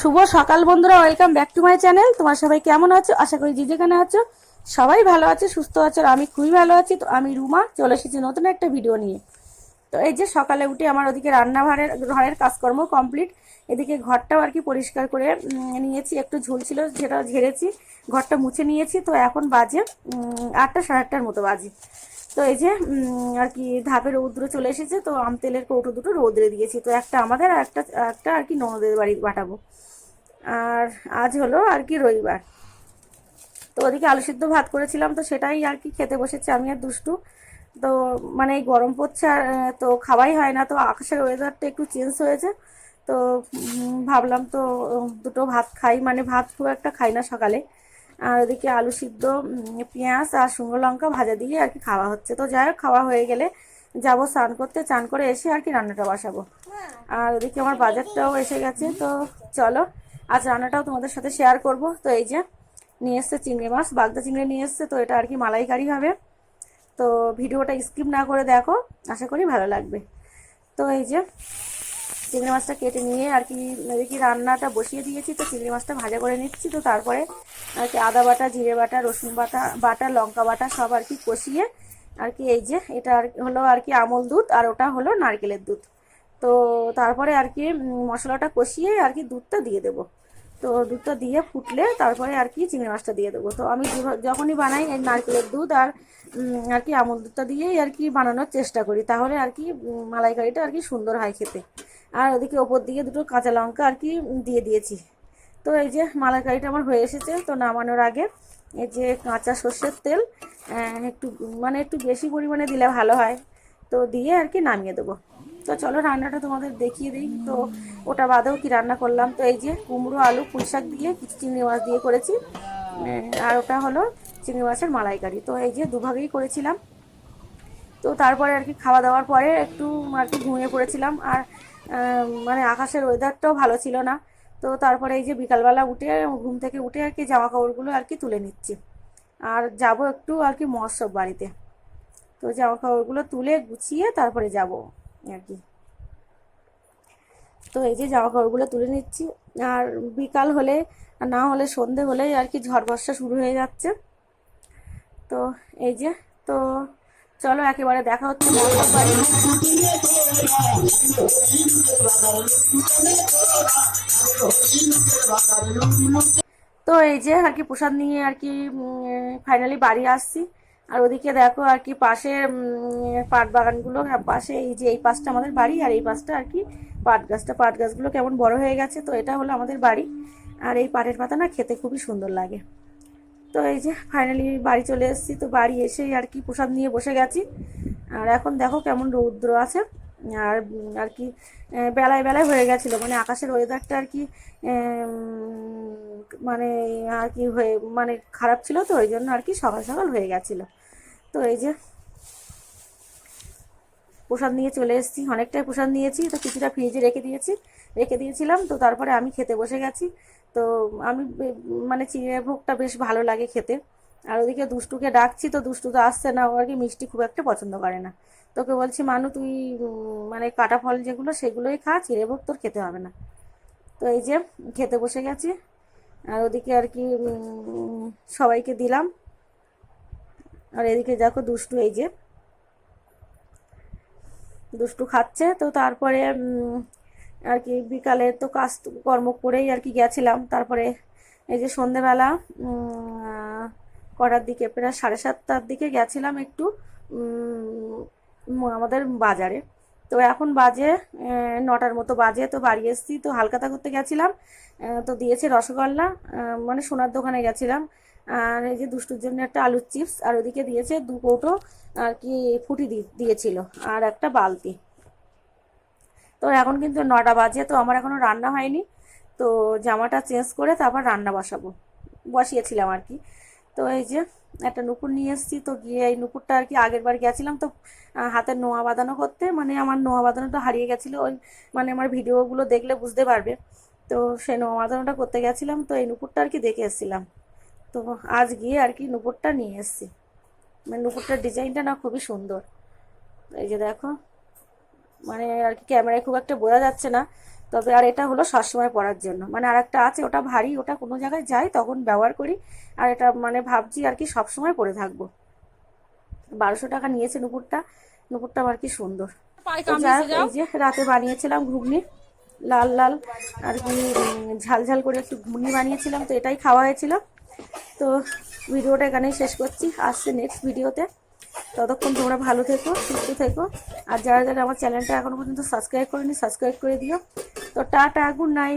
শুভ সকাল বন্ধুরা welcome back to my channel তোমার সবাই কেমন আছো? আশা করি যে যেখানে আছো, সবাই ভালো আছে, সুস্থ আছো, আর আমি খুবই ভালো আছি। তো আমি রুমা, চলে এসেছি নতুন একটা ভিডিও নিয়ে। তো এই যে সকালে উঠে আমার ওদিকে রান্নাঘরের, ঘরের কাজকর্ম কমপ্লিট এদিকে ঘরটাও আর কি পরিষ্কার করে নিয়েছি। একটু ঝুল ছিল যেটা ঝেড়েছি। ঘরটা মুছে নিয়েছি। তো এখন বাজে আটটা সাড়ে আটটার মতো বাজে। তো এই যে আর কি ধাপে রৌদ্র চলে এসেছে। তো আম তেলের কৌটো দুটো রৌদ্রে দিয়েছি। তো একটা আমাদের আর একটা একটা আর কি ননদের বাড়ি পাঠাবো। আর আজ হলো আর কি রবিবার। তো ওদিকে আলু সিদ্ধ ভাত করেছিলাম। তো সেটাই আর কি খেতে বসেছি। আমি আর দুষ্টু। তো মানে গরম পড়ছে আর তো খাওয়াই হয় না, তো আকাশের ওয়েদারটা একটু চেঞ্জ হয়েছে। তো ভাবলাম তো দুটো ভাত খাই মানে ভাত খুব একটা খাই না সকালে। আর ওদিকে আলু সিদ্ধ পেঁয়াজ আর শুকনো লঙ্কা ভাজা দিয়ে আর কি খাওয়া হচ্ছে। তো যাই হোক, খাওয়া হয়ে গেলে যাব স্নান করতে চান করে এসে আর কি রান্নাটা বসাবো। আর ওদিকে আমার বাজারটাও এসে গেছে, তো চলো, আজ রান্নাটাও তোমাদের সাথে শেয়ার করব। তো এই যে, নিয়ে এসছে চিংড়ি মাছ, বাগদা চিংড়ি নিয়ে এসছে, তো এটা আর কি মালাইকারি হবে। তো ভিডিওটা স্কিপ না করে দেখো, আশা করি ভালো লাগবে। তো এই যে চিংড়ি মাছটা কেটে নিয়ে আর কি এদিকে রান্নাটা বসিয়ে দিয়েছি, তো চিংড়ি মাছটা ভাজা করে নিচ্ছি, তো তারপরে আর কি আদা বাটা, জিরে বাটা, রসুন বাটা বাটা, লঙ্কা বাটা সব আর কি কষিয়ে আর কি এই যে এটা আর হলো আর কি আমল দুধ আর ওটা হলো নারকেলের দুধ। তো তারপরে আর কি মশলাটা কষিয়ে আর কি দুধটা দিয়ে দেবো। তো দুধটা দিয়ে ফুটলে তারপরে আর কি চিংড়ি মাছটা দিয়ে দেবো। তো আমি যখনই বানাই এই নারকেলের দুধ আর আর কি আমল দুধটা দিয়েই আর কি বানানোর চেষ্টা করি। তাহলে আর কি মালাইকারিটা আর কি সুন্দর হয় খেতে। আর ওদিকে ওপর দিকে দুটো কাঁচা লঙ্কা আর কি দিয়ে দিয়েছি। তো এই যে মালাইকারিটা আমার হয়ে এসেছে, তো নামানোর আগে এই যে কাঁচা সর্ষের তেল একটু মানে একটু বেশি পরিমাণে দিলে ভালো হয়। তো দিয়ে আর কি নামিয়ে দেবো। তো চলো রান্নাটা তোমাদের দেখিয়ে দিই। তো ওটা বাদেও কি রান্না করলাম? তো এই যে কুমড়ো, আলু, পুঁই শাক দিয়ে কিছু চিংড়ি মাছ দিয়ে করেছি। আর ওটা হলো চিংড়ি মাছের মালাইকারি। তো এই যে দুভাগেই করেছিলাম। তো তারপরে আর কি খাওয়া দাওয়ার পরে একটু আর কি ঘুমিয়ে পড়েছিলাম। আর মানে আকাশের ওয়েদারটাও ভালো ছিল না। তো তারপরে এই যে বিকালবেলা উঠে, ঘুম থেকে উঠে আর কি জামা কাপড়গুলো আর কি তুলে নিচ্ছি। আর যাব একটু আর কি মহোৎসব বাড়িতে। তো জামা কাপড়গুলো তুলে গুছিয়ে তারপরে যাব আর কি। তো এই যে জামা কাপড়গুলো তুলে নিচ্ছি। আর বিকাল হলে না হলে সন্ধে হলেই আর কি ঝড় বর্ষা শুরু হয়ে যাচ্ছে। তো এই যে, তো চলো একেবারে দেখা হচ্ছে তো এই যে আর কি প্রসাদ নিয়ে আর কি ফাইনালি বাড়ি আসছি। আর ওদিকে দেখো আর কি পাশে পাট বাগানগুলো হ্যাঁ, পাশে এই যে এই পাশটা আমাদের বাড়ি আর এই পাশটা আর কি পাট গাছটা। পাট গাছগুলো কেমন বড় হয়ে গেছে তো এটা হলো আমাদের বাড়ি। আর এই পাটের পাতা না খেতে খুবই সুন্দর লাগে। তো এই যে ফাইনালি বাড়ি চলে এসেছি তো বাড়ি এসেই আর কি প্রসাদ নিয়ে বসে গেছি। আর এখন দেখো কেমন রৌদ্র আছে। আর আর কি বেলায় বেলায় হয়ে গেছিল মানে আকাশের ওয়েদারটা আর কি মানে আর কি হয়ে মানে খারাপ ছিল তো ওই জন্য আর কি সকাল সকাল হয়ে গেছিল। তো এই যে প্রসাদ নিয়ে চলে এসেছি। অনেকটাই প্রসাদ নিয়েছি। তো কিছুটা ফ্রিজে রেখে দিয়েছি। রেখে দিয়েছিলাম। তো তারপরে আমি খেতে বসে গেছি। তো আমি মানে চিড়ে ভোগটা বেশ ভালো লাগে খেতে। আর ওদিকে দুষ্টুকে ডাকছি। তো দুষ্টু তো আসছে না। ও আর কি মিষ্টি খুব একটা পছন্দ করে না। তোকে বলছি, মানু, তুই মানে কাটা ফল যেগুলো, সেগুলোই খা। চিড়ে ভোগ তোর খেতে হবে না। তো এই যে খেতে বসে গেছি। আর ওদিকে আর কি সবাইকে দিলাম। আর এদিকে দেখো দুষ্টু এই যে। দুষ্টু খাচ্ছে, তো তারপরে আর কি বিকালে তো কাজ কর্ম করেই আর কি গেছিলাম। তারপরে এই যে সন্ধেবেলা কটার দিকে? প্রায় সাড়ে সাতটার দিকে গেছিলাম একটু আমাদের বাজারে। তো এখন বাজে নটার মতো বাজে, তো বাড়ি এসেছি, তো হালকাতা করতে গেছিলাম তো দিয়েছে রসগোল্লা মানে সোনার দোকানে গেছিলাম, আর এই যে দুষ্টুর জন্য একটা আলুর চিপস, আর ওদিকে দিয়েছে দু কৌটো, আর কি ফুটি দিয়েছিল, আর একটা বালতি। তো এখন কিন্তু নটা বাজে, তো আমার এখনও রান্না হয়নি, তো জামাটা চেঞ্জ করে তারপর রান্না বসাবো, বসিয়েছিলাম আর কি। তো এই যে একটা নুপুর নিয়ে এসেছি, তো গিয়ে এই নুপুরটা আর কি আগের বার গেছিলাম, তো হাতের নোয়া বাঁধানো করতে মানে আমার নোয়া বাঁধানোটা হারিয়ে গেছিল, ওই মানে আমার ভিডিওগুলো দেখলে বুঝতে পারবে। তো সেই নোয়া বাঁধানোটা করতে গেছিলাম, তো এই নুপুরটা আর কি দেখে এসেছিলাম। তো আজ গিয়ে আর কি নুপুরটা নিয়ে এসেছি। মানে নুপুরটার ডিজাইনটা না খুবই সুন্দর। এই যে দেখো মানে আর কি ক্যামেরায় খুব একটা বোঝা যাচ্ছে না তবে আর এটা হলো সবসময় পরার জন্য। মানে আর একটা আছে ওটা ভারী ওটা কোনো জায়গায় যাই তখন ব্যবহার করি। আর এটা মানে ভাবছি আর কি সবসময় পরে থাকব। বারোশো টাকা নিয়েছে নুপুরটা নুপুরটা আমার কি সুন্দর। এই যে রাতে বানিয়েছিলাম ঘুগনি লাল লাল আর কি ঝাল ঝাল করে একটু ঘুগনি বানিয়েছিলাম তো এটাই খাওয়া হয়েছিল। তো ভিডিওটা এখানেই শেষ করছি আসছে নেক্সট ভিডিওতে। ততক্ষণ তোমরা ভালো থেকো সুস্থ থেকো। আর যারা যারা আমার চ্যানেলটা এখনও পর্যন্ত সাবস্ক্রাইব করেনি সাবস্ক্রাইব করে দিও। তো টাটা গুড নাইট